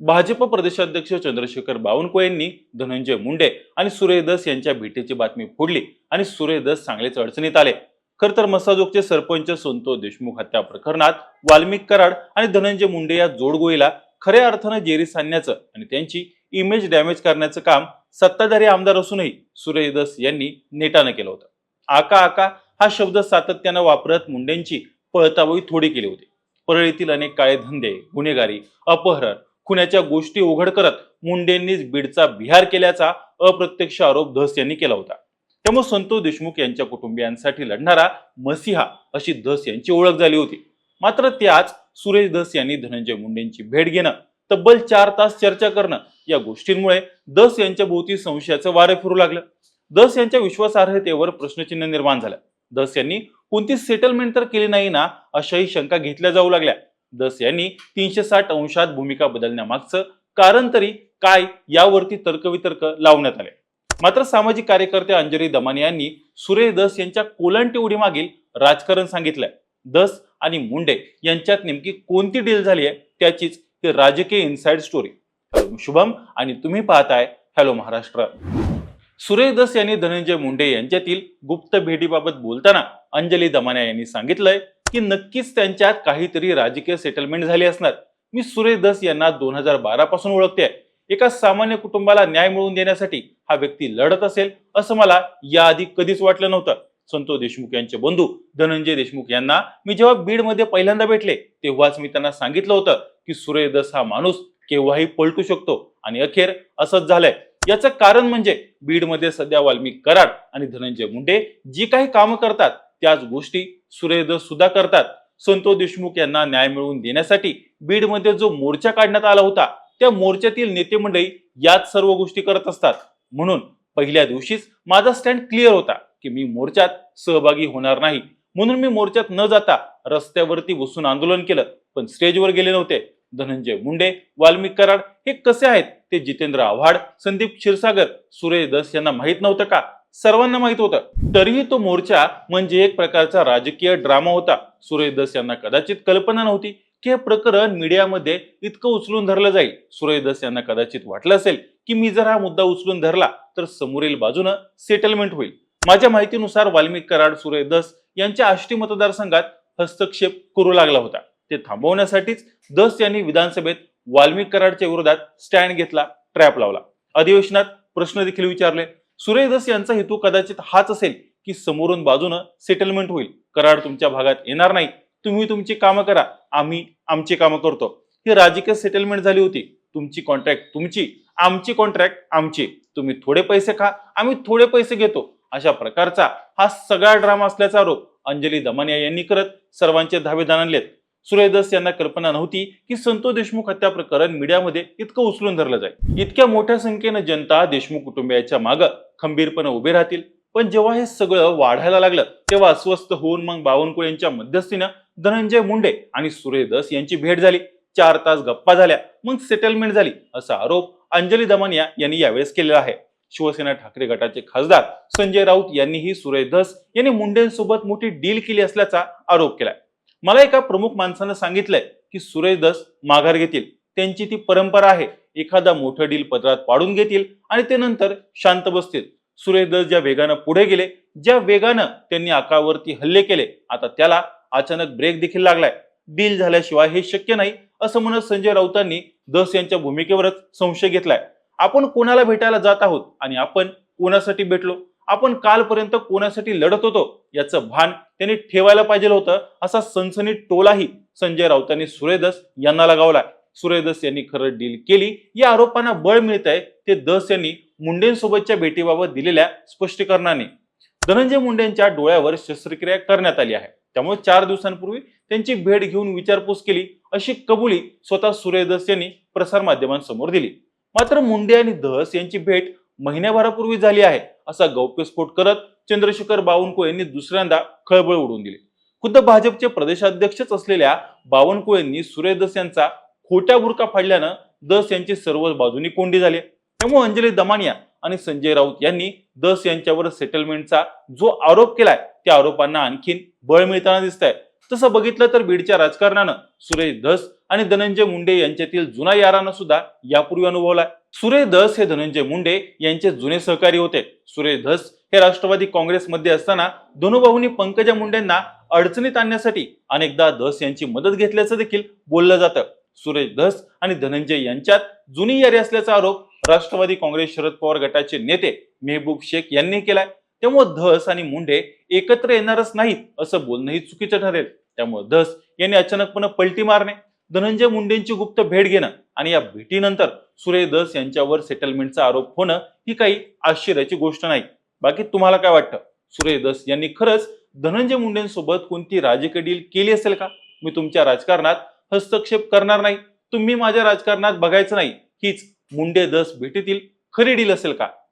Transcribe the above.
भाजप प्रदेशाध्यक्ष चंद्रशेखर बावनकुळे यांनी धनंजय मुंडे आणि सुरेश दस यांच्या भेटीची बातमी फोडली आणि सुरेश दस चांगलेच अडचणीत आले. खर तर मसाजोगचे सरपंच संतोष देशमुख हत्या प्रकरणात वाल्मिक कराड आणि धनंजय मुंडे या जोडगोळीला खऱ्या अर्थानं जेरी आणण्याचं आणि त्यांची इमेज डॅमेज करण्याचं काम सत्ताधारी आमदार असूनही सुरेश दस यांनी नेटानं केलं होतं. आका आका हा शब्द सातत्यानं वापरत मुंडेंची पळतावळी थोडी केली होती. परळीतील अनेक काळे धंदे गुन्हेगारी अपहरण खुन्याच्या गोष्टी उघड करत मुंडेंनीच बीडचा बिहार केल्याचा अप्रत्यक्ष आरोप धस यांनी केला होता. त्यामुळे संतोष देशमुख यांच्या कुटुंबियांसाठी लढणारा मसिहा अशी धस यांची ओळख झाली होती. मात्र त्याच सुरेश धस यांनी धनंजय मुंडेंची भेट घेणं तब्बल चार तास चर्चा करणं या गोष्टींमुळे दस यांच्या भोवती संशयाचं वारे फिरू लागलं. दस यांच्या विश्वासार्हतेवर प्रश्नचिन्ह निर्माण झालं. दस यांनी कोणती सेटलमेंट तर केली नाही ना अशाही शंका घेतल्या जाऊ लागल्या. दस यांनी तीनशे साठ अंशात भूमिका बदलण्यामागचं कारण तरी काय यावरती तर्कवितर्क लावण्यात आले. मात्र सामाजिक कार्यकर्ते अंजली दमाने यांनी सुरेश दस यांच्या कोलंटी उडी मागील राजकारण सांगितलंय. दस आणि मुंडे यांच्यात नेमकी कोणती डील झाली आहे त्याचीच ती राजकीय इनसाइड स्टोरी शुभम आणि तुम्ही पाहताय हॅलो महाराष्ट्र. सुरेश दस यांनी धनंजय मुंडे यांच्यातील गुप्त भेटीबाबत बोलताना अंजली दमाने यांनी सांगितलंय की नक्कीच त्यांच्यात काहीतरी राजकीय सेटलमेंट झाली असणार. मी सुरेश दस यांना दोन हजार बारा पासून ओळखते. एका सामान्य कुटुंबाला न्याय मिळवून देण्यासाठी हा व्यक्ती लढत असेल असं मला याआधी कधीच वाटलं नव्हतं. संतोष देशमुख यांचे बंधू धनंजय देशमुख यांना मी जेव्हा बीडमध्ये पहिल्यांदा भेटले तेव्हाच मी त्यांना सांगितलं होतं की सुरेश दस हा माणूस केव्हाही पलटू शकतो आणि अखेर असंच झालंय. याचं कारण म्हणजे बीडमध्ये सध्या वाल्मिक कराड आणि धनंजय मुंडे जी काही कामं करतात त्याच गोष्टी सुरेश सुद्धा करतात. संतोष देशमुख यांना न्याय मिळवून देण्यासाठी बीडमध्ये जो मोर्चा काढण्यात आला होता त्या मोर्चातील नेते मंडळी याच सर्व गोष्टी करत असतात. म्हणून पहिल्या दिवशीच माझा स्टँड क्लिअर होता की मी मोर्चात सहभागी होणार नाही. म्हणून मी मोर्चात न जाता रस्त्यावरती बसून आंदोलन केलं पण स्टेजवर गेले नव्हते. धनंजय मुंडे वाल्मिक कराड हे कसे आहेत? ते जितेंद्र आव्हाड संदीप क्षीरसागर सुरेश दस यांना माहीत नव्हतं का? सर्वांना माहीत होतं. तरीही तो मोर्चा म्हणजे एक प्रकारचा राजकीय ड्रामा होता. सुरेश दस यांना कदाचित कल्पना नव्हती की हे प्रकरण मीडियामध्ये इतकं उचलून धरलं जाईल. सुरेश दस यांना कदाचित वाटलं असेल की मी जर हा मुद्दा उचलून धरला तर समोरील बाजूनं सेटलमेंट होईल. माझ्या माहितीनुसार वाल्मिक कराड सुरेश दस यांच्या आष्टी मतदारसंघात हस्तक्षेप करू लागला होता. ते थांबवण्यासाठीच दस यांनी विधानसभेत वाल्मिक कराडच्या विरोधात स्टँड घेतला ट्रॅप लावला. अधिवेशनात प्रश्न देखील विचारले. सुरेदस यांचा हेतू कदाचित हाच असेल की समोरून बाजूनं सेटलमेंट होईल. कराड तुमच्या भागात येणार नाही. तुम्ही तुमची कामं करा. आम्ही आमची कामं करतो. ही राजकीय सेटलमेंट झाली होती. तुमची कॉन्ट्रॅक्ट तुमची. आमची कॉन्ट्रॅक्ट आमची. तुम्ही थोडे पैसे खा. आम्ही थोडे पैसे घेतो. अशा प्रकारचा हा सगळा ड्रामा असल्याचा आरोप अंजली दमानिया यांनी करत सर्वांचे धावे आणलेत सुरेश यांना कल्पना नव्हती की संतोष देशमुख हत्या प्रकरण मीडियामध्ये इतकं उचलून धरलं जाईल. इतक्या मोठ्या संख्येनं जनता देशमुख कुटुंबियाच्या मागं खंबीरपणे उभे राहतील. पण जेव्हा हे सगळं वाढायला लागलं तेव्हा अस्वस्थ होऊन मग बावनकुळे यांच्या मध्यस्थीनं धनंजय मुंडे आणि सुरेश यांची भेट झाली. चार तास गप्पा झाल्या मग सेटलमेंट झाली असा आरोप अंजली दमानिया यांनी यावेळेस केलेला आहे. शिवसेना ठाकरे गटाचे खासदार संजय राऊत यांनीही सुरेश धस यांनी मुंडेंसोबत मोठी डील केली असल्याचा आरोप केलाय. मला एका प्रमुख माणसानं सांगितलंय की सुरेश दस माघार घेतील. त्यांची ती परंपरा आहे. एखादा मोठं डील पदरात पाडून घेतील आणि ते नंतर शांत बसतील. सुरेश दस ज्या वेगानं पुढे गेले ज्या वेगानं त्यांनी आकावरती हल्ले केले आता त्याला अचानक ब्रेक देखील लागलाय. डील झाल्याशिवाय हे शक्य नाही असं म्हणत संजय राऊतांनी दस यांच्या भूमिकेवरच संशय घेतलाय. आपण कोणाला भेटायला जात आहोत आणि आपण कोणासाठी भेटलो? आपण कालपर्यंत कोणासाठी लढत होतो याचं भान त्यांनी ठेवायला पाहिजे होतं. असा सनसनी टोलाही संजय राऊतांनी सुरेदस यांना लगावलाय. सुरेदस यांनी खरं डील केली. या आरोपांना बळ मिळत आहे ते दस यांनी मुंडेंसोबतच्या भेटीबाबत दिलेल्या स्पष्टीकरणाने. धनंजय मुंडेंच्या डोळ्यावर शस्त्रक्रिया करण्यात आली आहे. त्यामुळे चार दिवसांपूर्वी त्यांची भेट घेऊन विचारपूस केली. अशी कबुली स्वतः सुरेदस यांनी प्रसारमाध्यमांसमोर दिली. मात्र मुंडे आणि दहस यांची भेट महिन्याभरापूर्वी झाली आहे. असा गौप्यस्फोट करत चंद्रशेखर बावनकुळे यांनी दुसऱ्यांदा खळबळ उडवून दिली. खुद्द भाजपचे प्रदेशाध्यक्षच असलेल्या बावनकुळेंनी सुरेश दस यांचा खोट्या बुरका फाडल्यानं दस यांची सर्व बाजूनी कोंडी झाली. त्यामुळे अंजली दमानिया आणि संजय राऊत यांनी दस यांच्यावर सेटलमेंटचा जो आरोप केलाय त्या आरोपांना आणखीन बळ मिळताना दिसत आहे तसं बघितलं तर बीडच्या राजकारणानं सुरेश धस आणि धनंजय मुंडे यांच्यातील जुना यारानं सुद्धा यापूर्वी अनुभवलाय. सुरेश धस हे धनंजय मुंडे यांचे जुने सहकारी होते. सुरेश धस हे राष्ट्रवादी काँग्रेसमध्ये असताना धनुभाऊंनी पंकजा मुंडेंना अडचणीत आणण्यासाठी अनेकदा धस यांची मदत घेतल्याचं देखील बोललं जातं. सुरेश धस आणि धनंजय यांच्यात जुनी यारी असल्याचा आरोप राष्ट्रवादी काँग्रेस शरद पवार गटाचे नेते मेहबूब शेख यांनी केलाय. त्यामुळे धस आणि मुंडे एकत्र येणारच नाहीत असं बोलणंही चुकीचं ठरेल. त्यामुळे धस यांनी अचानकपणे पलटी मारणे धनंजय मुंडेंची गुप्त भेट घेणं आणि या भेटीनंतर सुरेश दस यांच्यावर सेटलमेंटचा आरोप होणं ही काही आश्चर्याची गोष्ट नाही. बाकी तुम्हाला काय वाटतं? सुरेश दस यांनी खरंच धनंजय मुंडेंसोबत कोणती राजकीय डील केली असेल का? मी तुमच्या राजकारणात हस्तक्षेप करणार नाही. तुम्ही माझ्या राजकारणात बघायचं नाही. हीच मुंडे दस भेटीतील खरी डील असेल का?